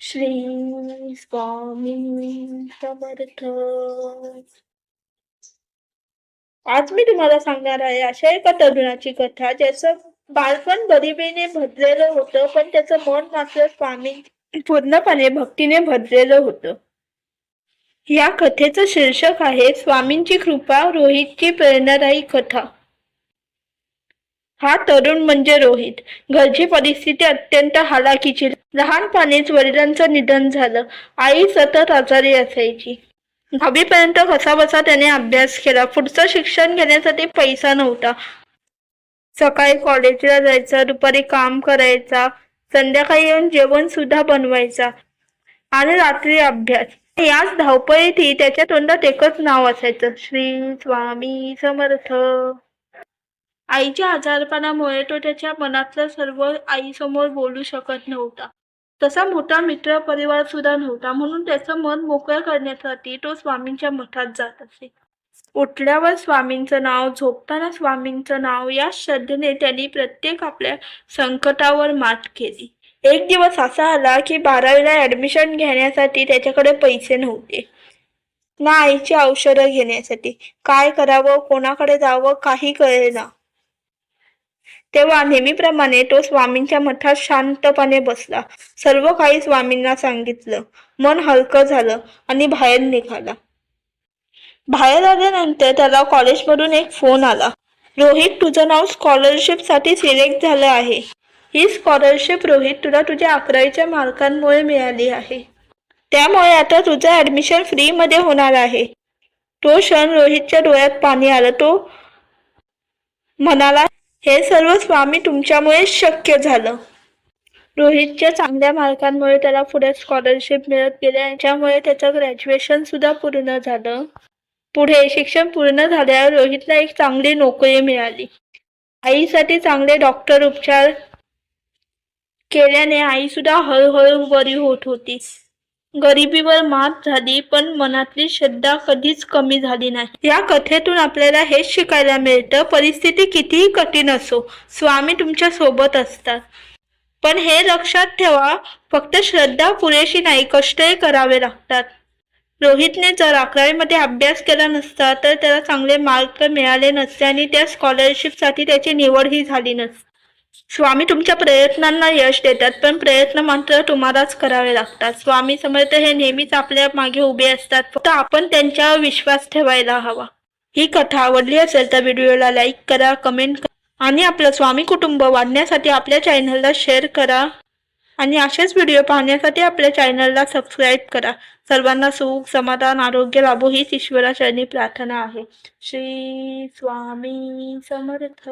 श्री स्वामी समर्थ आज मी तुम्हाला सांगणार आहे अशा एका तरुणाची कथा ज्याचं बालपण गरिबीने भरलेलं होतं पण त्याचं मन मात्र स्वामी पूर्णपणे भक्तीने भरलेलं होतं. या कथेचं शीर्षक आहे स्वामींची कृपा रोहितची प्रेरणादायी कथा. हा तरुण म्हणजे रोहित. घरची परिस्थिती अत्यंत हालाकीची लहानपणीच वडिलांचं निधन झालं. आई सतत आजारी असायची. दहावीपर्यंत कसा बसा त्याने अभ्यास केला. पुढचं शिक्षण घेण्यासाठी पैसा नव्हता. सकाळी कॉलेजला जायचा दुपारी काम करायचा संध्याकाळी येऊन जेवण सुद्धा बनवायचा आणि रात्री अभ्यास. याच धावपळीतही त्याच्या तोंडात एकच नाव असायचं. श्री स्वामी समर्थ. आईच्या आजारपणामुळे तो त्याच्या मनातलं सर्व आईसमोर बोलू शकत नव्हता. तसा मोठा मित्र परिवार सुद्धा नव्हता. म्हणून त्याचं मन मोकळं करण्यासाठी तो स्वामींच्या मठात जात असे. उठल्यावर स्वामींचं नाव झोपताना स्वामींचं नाव या श्रद्धेने त्यांनी प्रत्येक आपल्या संकटावर मात केली. एक दिवस असा आला की बारावीला ऍडमिशन घेण्यासाठी त्याच्याकडे पैसे नव्हते. ना आईची औषधं घेण्यासाठी. काय करावं कोणाकडे जावं काही कळेना. तेव्हा नेहमीप्रमाणे तो स्वामींच्या मठात शांतपणे बसला. सर्व काही स्वामींना सांगितलं. मन हलकं झालं आणि बाहेर निघाला. बाहेर आल्यानंतर त्याला कॉलेजमधून एक फोन आला. रोहित तुझं नाव स्कॉलरशिपसाठी सिलेक्ट झालं आहे. ही स्कॉलरशिप रोहित तुला तुझ्या अकरावीच्या मार्कांमुळे मिळाली आहे. त्यामुळे आता तुझं ऍडमिशन फ्री मध्ये होणार आहे. तो क्षण रोहितच्या डोळ्यात पाणी आलं. तो म्हणाला हे सर्व स्वामी तुमच्यामुळे शक्य झालं. रोहितच्या चांगल्या मार्कांमुळे त्याला पुढे स्कॉलरशिप मिळत गेले आणि त्यामुळे त्याचं ग्रॅज्युएशन सुद्धा पूर्ण झालं. पुढे शिक्षण पूर्ण झाल्यावर रोहितला एक चांगली नोकरी मिळाली. आईसाठी चांगले डॉक्टर उपचार केल्याने आई सुद्धा हळूहळू बरी होत होती. गरिबीवर मात झाली पण मनातली श्रद्धा कधीच कमी झाली नाही. या कथेतून आपल्याला हेच शिकायला मिळतं परिस्थिती कितीही कठीण असो स्वामी तुमच्यासोबत असतात. पण हे लक्षात ठेवा फक्त श्रद्धा पुरेशी नाही कष्टही करावे लागतात. रोहितने जर अकरावीमध्ये अभ्यास केला नसता तर त्याला चांगले मार्क मिळाले नसते आणि त्या स्कॉलरशिपसाठी त्याची निवडही झाली नसती. स्वामी तुमच्या प्रयत्नांना यश देतात पण प्रयत्न मात्र तुम्हालाच करावे लागतात. स्वामी समर्थ हे नेहमीच आपल्या मागे उभे असतात. फक्त आपण त्यांच्यावर विश्वास ठेवायला हवा. ही कथा आवडली असेल तर व्हिडिओला लाईक करा कमेंट करा आणि आपलं स्वामी कुटुंब वाढण्यासाठी आपल्या चॅनलला शेअर करा. आणि असेच व्हिडिओ पाहण्यासाठी आपल्या चॅनलला सबस्क्राईब करा. सर्वांना सुख समाधान आरोग्य लाभो हीच ईश्वराचरणी प्रार्थना आहे. श्री स्वामी समर्थ.